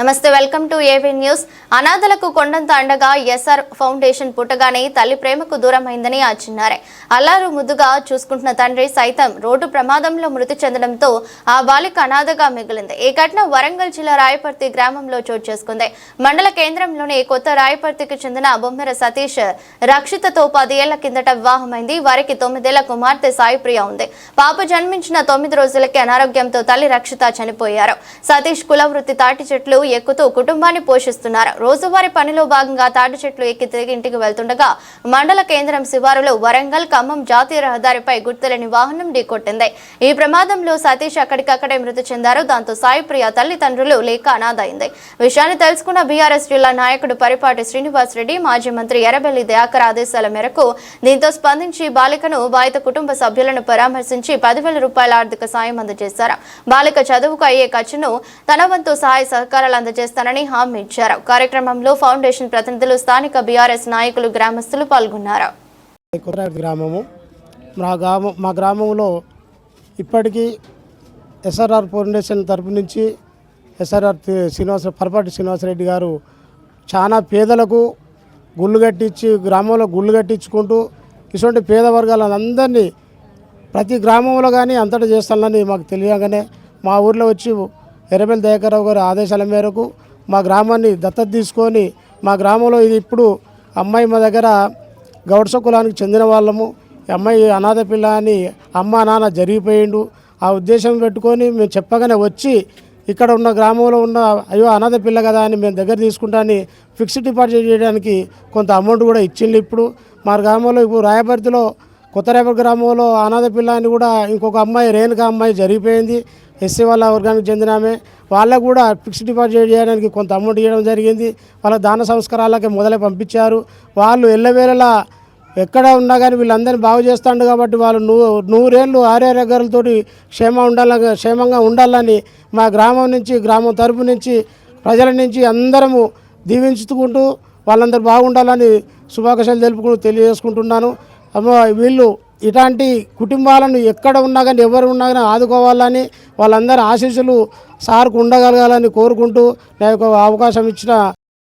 నమస్తే welcome to AV news. అనాథలకు కొండంత అండగా ఎస్ఆర్ ఫౌండేషన్ పుట్టగానే తల్లి ప్రేమకు దూరమైందని ఆచిన్నారు అల్లారు ముద్దుగా చూసుకుంటున్న తండ్రి సైతం రోడ్డు ప్రమాదంలో మృతి చెందడంతో ఆ బాలిక అనాథగా మిగిలింది. ఈ ఘటన వరంగల్ జిల్లా రాయపర్తి గ్రామంలో చోటు చేసుకుంది. మండల కేంద్రంలోని కొత్త రాయపర్తికి చెందిన బొమ్మెర సతీష్ రక్షితతో పది ఏళ్ళ కిందట వివాహమైంది. వారికి తొమ్మిదేళ్ళ కుమార్తె సాయిప్రియ ఉంది. పాప జన్మించిన తొమ్మిది రోజులకి అనారోగ్యంతో తల్లి రక్షిత చనిపోయారు. సతీష్ కులవృత్తి తాటి చెట్లు ఎక్కుతూ కుటుంబాన్ని పోషిస్తున్నారు. రోజువారీ పనిలో భాగంగా తాటి చెట్లు ఎక్కి తిరిగి ఇంటికి వెళ్తుండగా మండల కేంద్రం శివారులో వరంగల్ ఖమ్మం జాతీయ రహదారిపై గుర్తులేని వాహనం ఢీకొట్టింది. ఈ ప్రమాదంలో సతీష్ అక్కడికక్కడే మృతి చెందారు. దాంతో సాయిప్రియ తల్లిదండ్రులు లేక అనాథైంది. విషయాన్ని తెలుసుకున్న బీఆర్ఎస్ జిల్లా నాయకుడు పరిపాటి శ్రీనివాస్ రెడ్డి మాజీ మంత్రి ఎర్రబెల్లి దయాకర్ ఆదేశాల మేరకు దీంతో స్పందించి బాలికను బాధిత కుటుంబ సభ్యులను పరామర్శించి పదివేల రూపాయల ఆర్థిక సాయం అందజేశారు. బాలిక చదువుకు అయ్యే ఖర్చును తన వంతు సహాయ సహకారాలు అందజేస్తానని హామీ ఇచ్చారు. కార్యక్రమంలో ఫౌండేషన్ ప్రతినిధులు స్థానిక బీఆర్ఎస్ నాయకులు గ్రామస్తులు పాల్గొన్నారు. గ్రామము మా గ్రామం మా గ్రామంలో ఇప్పటికీ ఎస్ఆర్ఆర్ ఫౌండేషన్ తరపు నుంచి ఎస్ఆర్ఆర్ శ్రీనివాస పరపాటి శ్రీనివాసరెడ్డి గారు చాలా పేదలకు గుళ్ళు కట్టించి గ్రామంలో గుళ్ళు కట్టించుకుంటూ ఇటువంటి పేద వర్గాలందరినీ ప్రతి గ్రామంలో కానీ అంతటా చేస్తానని మాకు తెలియగానే మా ఊర్లో వచ్చి ఎర్రబెల్లి దయాకర్రావు గారి ఆదేశాల మేరకు మా గ్రామాన్ని దత్తత తీసుకొని మా గ్రామంలో ఇది ఇప్పుడు అమ్మాయి మా దగ్గర గౌడ్స కులానికి చెందిన వాళ్ళము. ఈ అమ్మాయి అనాథ పిల్ల అని అమ్మ నాన్న జరిగిపోయిండు. ఆ ఉద్దేశం పెట్టుకొని మేము చెప్పగానే వచ్చి ఇక్కడ ఉన్న గ్రామంలో ఉన్న అయ్యో అనాథ పిల్ల కదా అని మేము దగ్గర తీసుకుంటాని ఫిక్స్డ్ డిపాజిట్ చేయడానికి కొంత అమౌంట్ కూడా ఇచ్చిండు ఇప్పుడు. మా గ్రామంలో ఇప్పుడు రాయపర్తిలో కొత్త రేపటి గ్రామంలో అనాథ పిల్ల అని కూడా ఇంకొక అమ్మాయి రేణుక అమ్మాయి జరిగిపోయింది. ఎస్సీ వాళ్ళ వర్గానికి చెందిన ఆమె. వాళ్ళకు కూడా ఫిక్స్డ్ డిపాజిట్ చేయడానికి కొంత అమౌంట్ ఇవ్వడం జరిగింది. వాళ్ళ దాన సంస్కారాలకి మొదలై పంపించారు. వాళ్ళు ఎల్లవేళలా ఎక్కడ ఉన్నా కానీ వీళ్ళందరినీ బాగు చేస్తాడు కాబట్టి వాళ్ళు నూ నూరేళ్ళు ఆర్యారోగ్యాలతోటి క్షేమ ఉండాల క్షేమంగా ఉండాలని మా గ్రామం నుంచి గ్రామం తరపు నుంచి ప్రజల నుంచి అందరము దీవించుకుంటూ వాళ్ళందరూ బాగుండాలని శుభాకాంక్షలు తెలుపుకుంటూ తెలియజేసుకుంటున్నాను. వీళ్ళు ఇలాంటి కుటుంబాలను ఎక్కడ ఉన్నా కానీ ఎవరు ఉన్నా కానీ ఆదుకోవాలని వాళ్ళందరి ఆశీస్సులు సార్కు ఉండగలగాలని కోరుకుంటూ నా యొక్క అవకాశం ఇచ్చిన